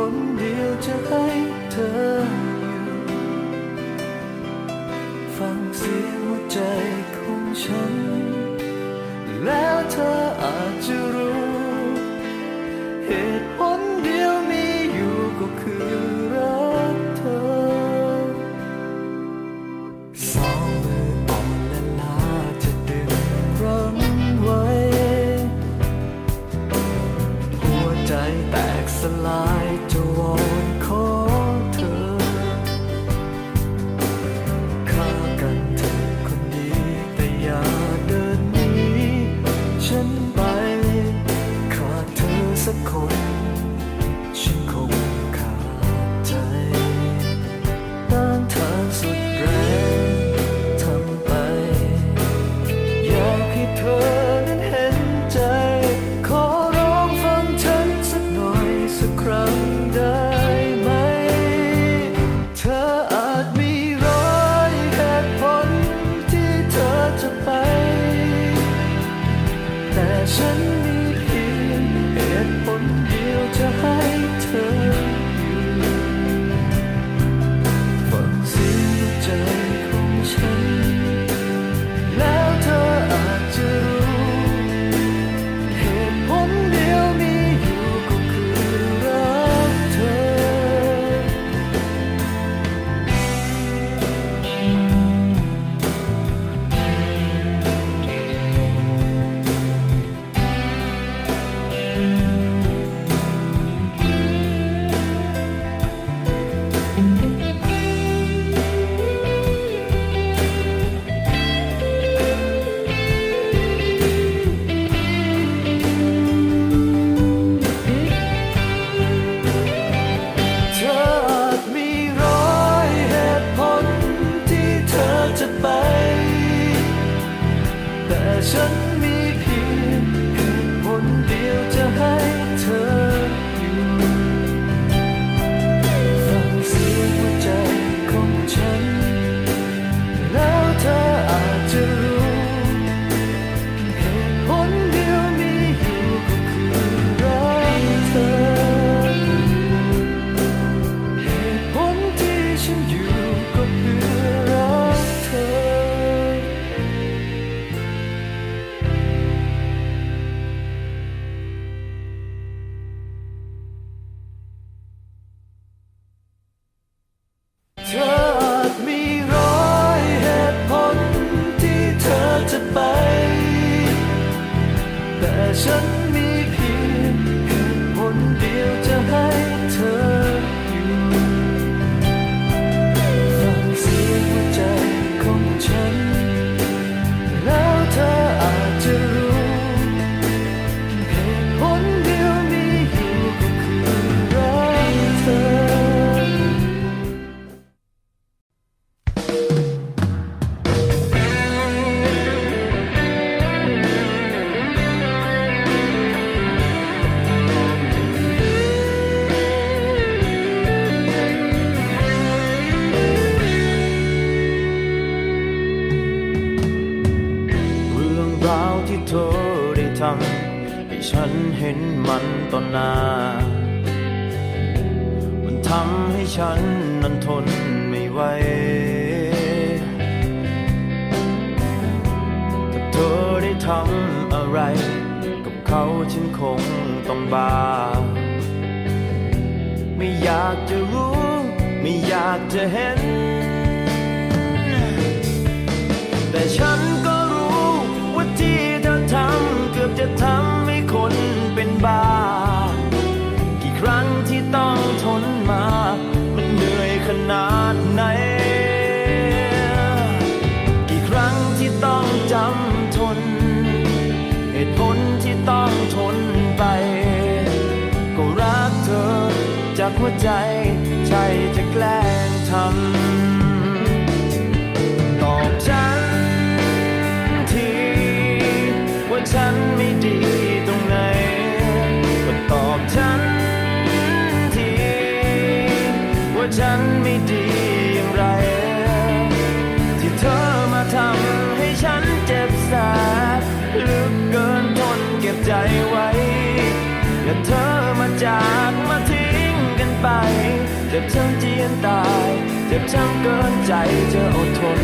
คนเดียวจะให้เธออยู่ ฟังเสียงหัวใจของฉัน แล้วเธออาจจะรู้ ฉันนั้นทนไม่ไหวถ้าเธอได้ทำอะไร กับเขาฉันคงต้องบา ไม่อยากจะรู้ ไม่อยากจะเห็น แต่ฉันก็รู้ว่าที่เธอทำเกือบจะทำให้คนเป็นบ้า หัวใจใจจะแกล้งทำตอบฉันทีว่าฉันไม่ดีตรงไหนตอบฉันทีว่าฉันไม่ดี ไป เจ็บช้ำเจียนตาย เจ็บช้ำเกินใจจะอดทน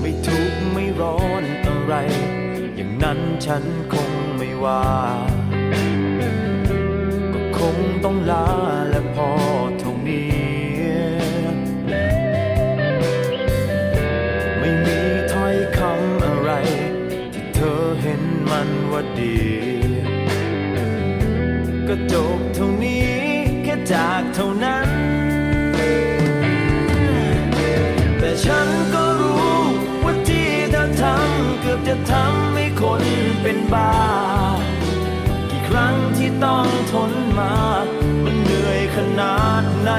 ไม่ทุกข์ไม่ร้อนอะไร อย่างนั้นฉันคงไม่ว่า อบจะทำให้คนเป็นบ้า กี่ครั้งที่ต้องทนมา มันเหนื่อยขนาดไหน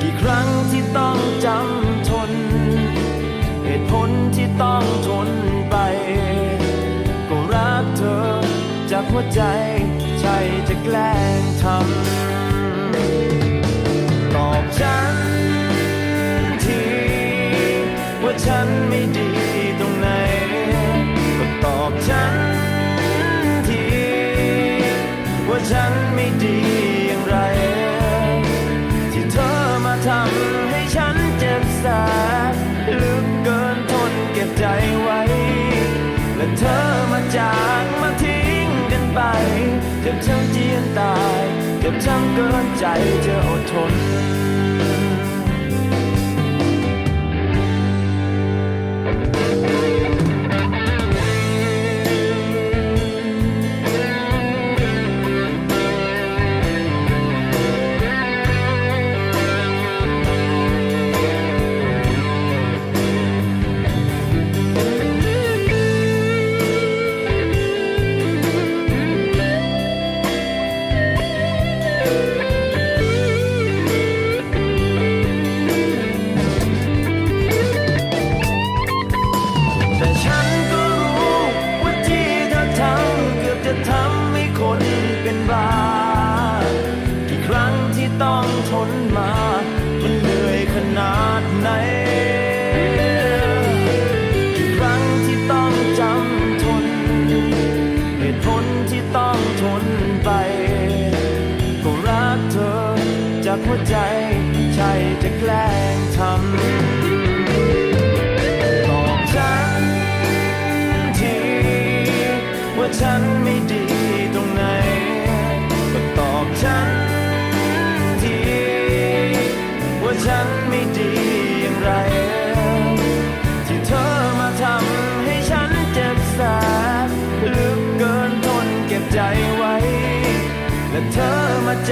กี่ครั้งที่ต้องจำทน เหตุผลที่ต้องทนไป ก็รักเธอจากหัวใจใช่จะแกล้งทำ ตอบฉัน ฉันไม่ดีตรงไหน ก็ตอบฉันที ว่าฉันไม่ดีอย่างไร ที่เธอมาทำให้ฉันเจ็บแสบลึกเกินทนเก็บใจไว้ และเธอมาจากมาทิ้งกันไปเจ็บช้ำเจียนตายเจ็บช้ำเกินใจจะอดทน มา มันเหนื่อยขนาดไหนกี่ครั้งที่ต้องจำทนเหตุผลที่ต้องทนไป ก็รักเธอจากหัวใจใช่จะแกล้งทำตอบฉันทีว่าฉันไม่ดีตรงไหนก็ตอบฉัน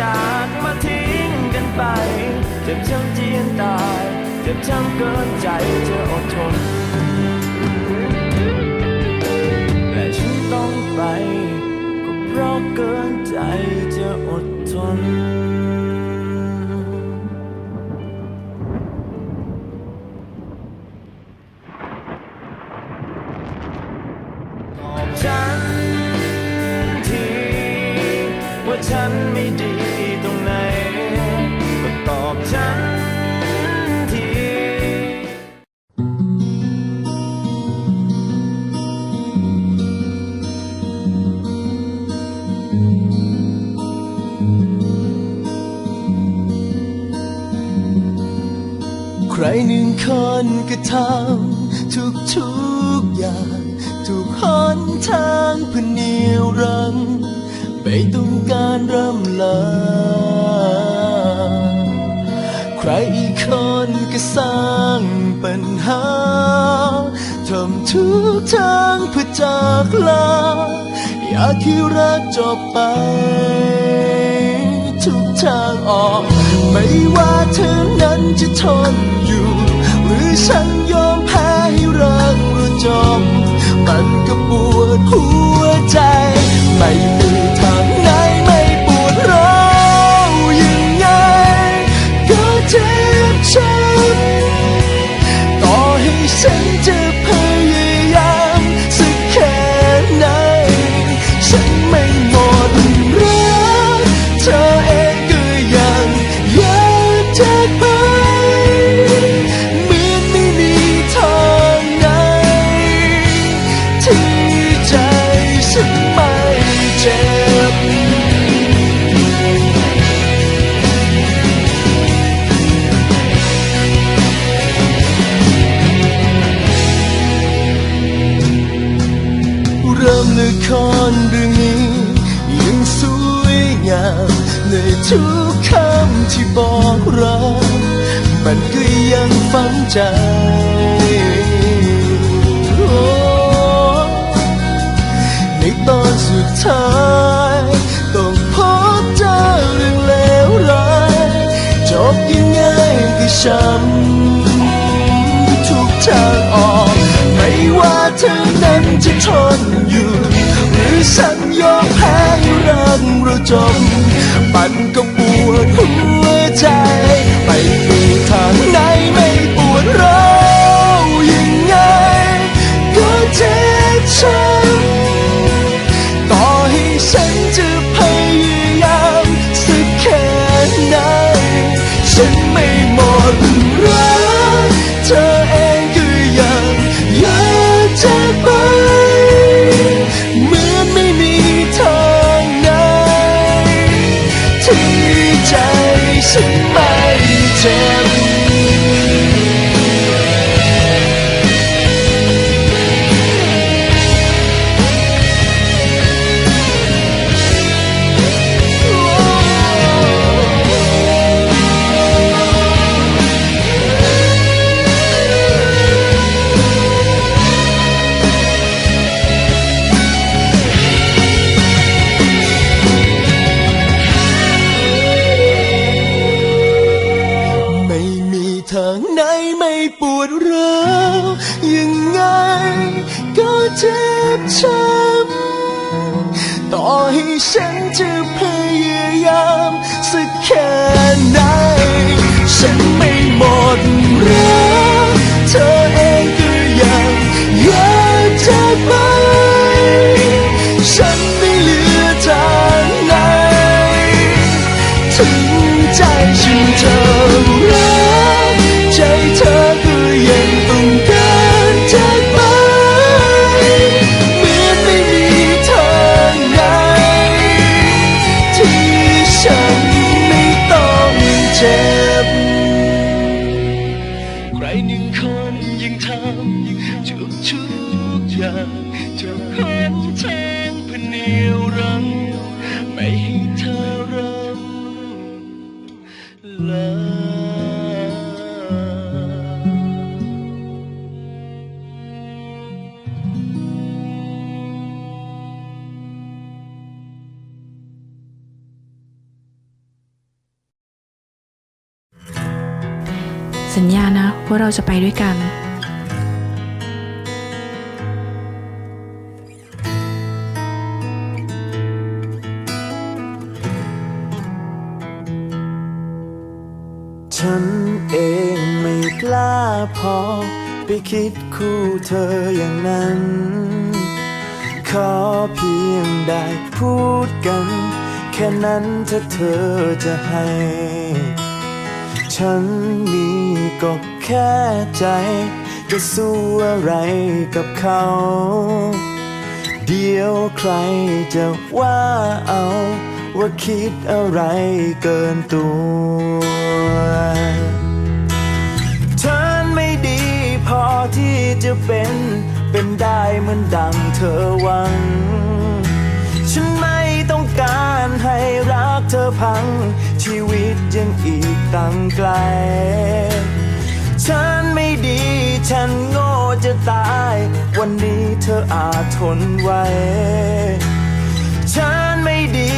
จากมาทิ้งกันไป เจ็บช้ำเจียนตาย เจ็บช้ำเกินใจจะอดทน และฉันต้องไป ก็เพราะเกินใจจะอดทนตอบฉันทีว่าฉัน คนก็ทำทุกทุกๆอย่างทุกหนทางเพื่อเหนียวรังไม่ต้องการร่ำลา ใครอีกคนก็สร้างปัญหาทำทุกทางเพื่อจากลา อยากให้รักจบไป ทุกทางออก ไม่ว่าเธอนั้นจะทนอยู่ ฉันยอมแพ้ให้รักเราจบมันก็ปวดหัวใจไม่ ละครเรื่องนี้ยังสวยงามในทุกคำที่บอกรักมันก็ยังฝังใจในตอนสุดท้ายต้องพบเจอเรื่องเลวร้ายจบยังไงก็ช้ำทุกทางออก ไม่ว่าเธอนั้นจะทนอยู่ ฉันยอมแพ้รักเราจบปันกับ ยังไงก็เจ็บช้ำต่อให้ฉันจะพยายามสักแค่ไหน ฉันไม่หมดรักเธอ สัญญานะว่าเราจะไปด้วยกัน ฉันเองไม่กล้าพอ ไปคิดคู่เธออย่างนั้น ขอเพียงได้พูดกัน แค่นั้นถ้าเธอจะให้ ฉันมีก็แค่ใจ จะสู้อะไรกับเขา เดียวใครจะว่าเอา ว่าคิดอะไรเกินตัวฉันไม่ดีพอที่จะเป็น เป็นได้เหมือนดังเธอหวัง ฉันไม่ต้องการให้รักเธอพัง ชีวิตยังอีกตั้งไกล ฉันไม่ดี ฉันโง่จะตาย วันนี้เธออาจทนไว้ ฉันไม่ดี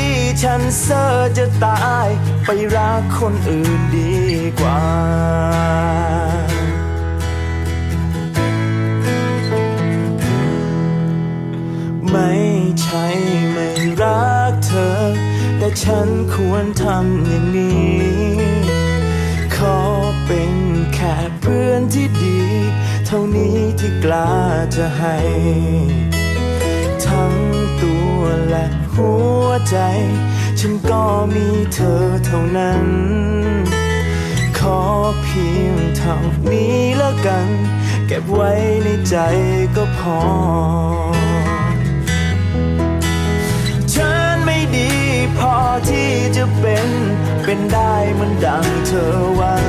ฉันเซอร์จะตาย ไปรักคนอื่นดีกว่าไม่ ฉันควรทำอย่างนี้ ขอเป็นแค่เพื่อนที่ดี เท่านี้ที่กล้าจะให้ ทั้งตัวและหัวใจ ฉันก็มีเธอเท่านั้น ขอเพียงเท่านี้แล้วกัน เก็บไว้ในใจก็พอ ที่จะเป็น เป็นได้มันดังเธอหวัง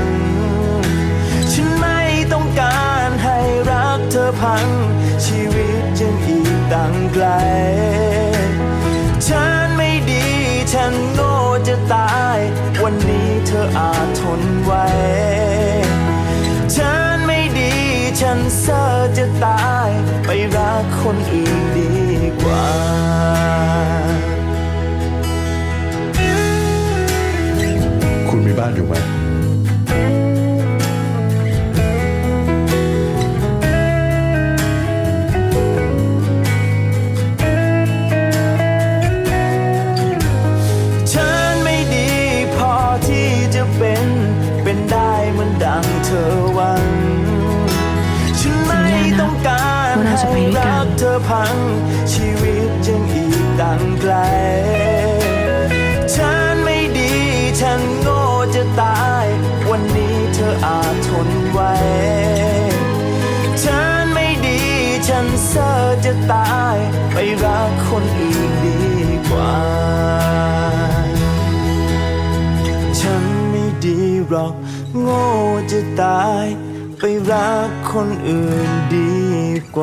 ฉันไม่ต้องการให้รักเธอพัง ชีวิตยังอีกต่างไกล ฉันไม่ดี ฉันโง่จะตาย วันนี้เธออาจ จะไปด้วยกันรักเธอพังชีวิตยังอีกต่างไกล ฉันไม่ดี ฉันโง่จะตาย วันนี้เธออาจทนไว้ ฉันไม่ดี ฉันเซอร์จะตาย ไปรักคนอื่นดีกว่า ฉันไม่ดีหรอก โง่จะตาย ไปรักคนอื่นดี ก